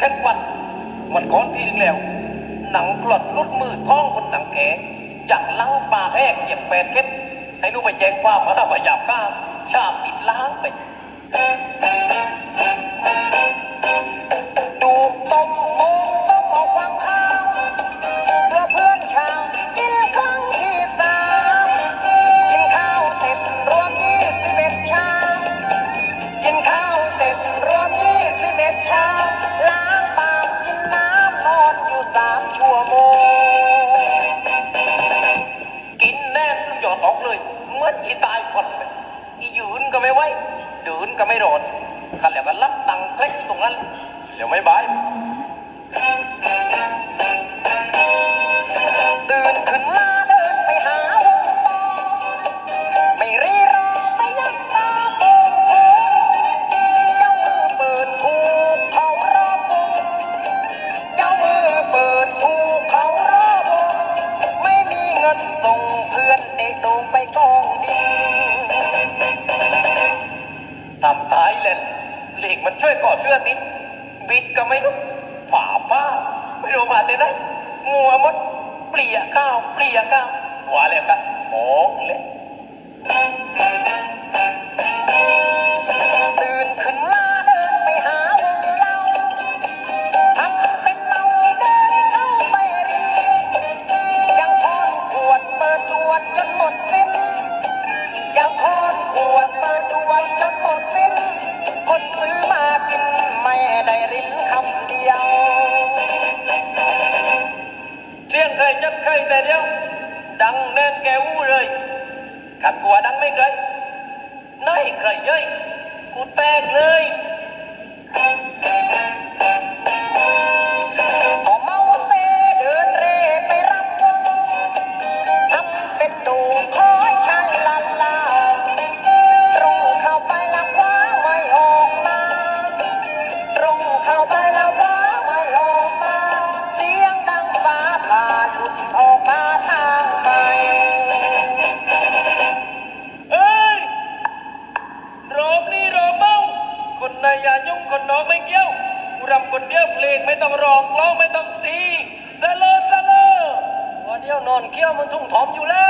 ไม่ได้มันแค่ควันมันก้อนทีนึงแล้ว หนังกลดลุดมือท้องคนหนังแขอยากล้างปากแหกเหยียบแปดเข็มให้รู้ไปแจ้งความมาว่าหยาบก้าชาบติดล้างไป ออกเลยเหมื่อนชีตายคนไปอียืนก็ไม่ไหวเดินก็ไม่รอดขันแล้วก็รับตังค์เคล็กตรงนั้นเดี๋ยวไม่บายตื่นขึ้นมาเดินไปหาวงตอไม่รีรอไม่ยักตาโกงโเจ้ามือเปิดถูเขารอบวงเจ้ามือเปิดถูเขารอบวงไม่มีเงินส่ง งไปกองดินทำท้ายเล่นเหล็กมันช่วยก่อเสื้อติดบิดก็ไม่รู้ฝาป้าไม่รู้มาแต่ไหนงัวมดเปลี่ยข้าวเปลี่ยข้าวว่าแล้วกัน ดังแน่แกวูเลยขัดกลัวดังไม่เคยนายใครเย้ยกูแตกเลย ต้องร้องร้องไม่ต้องตีสะเลอสลอวันเดียวนอนเคี้ยวมันทุ่งถมอยู่แล้ว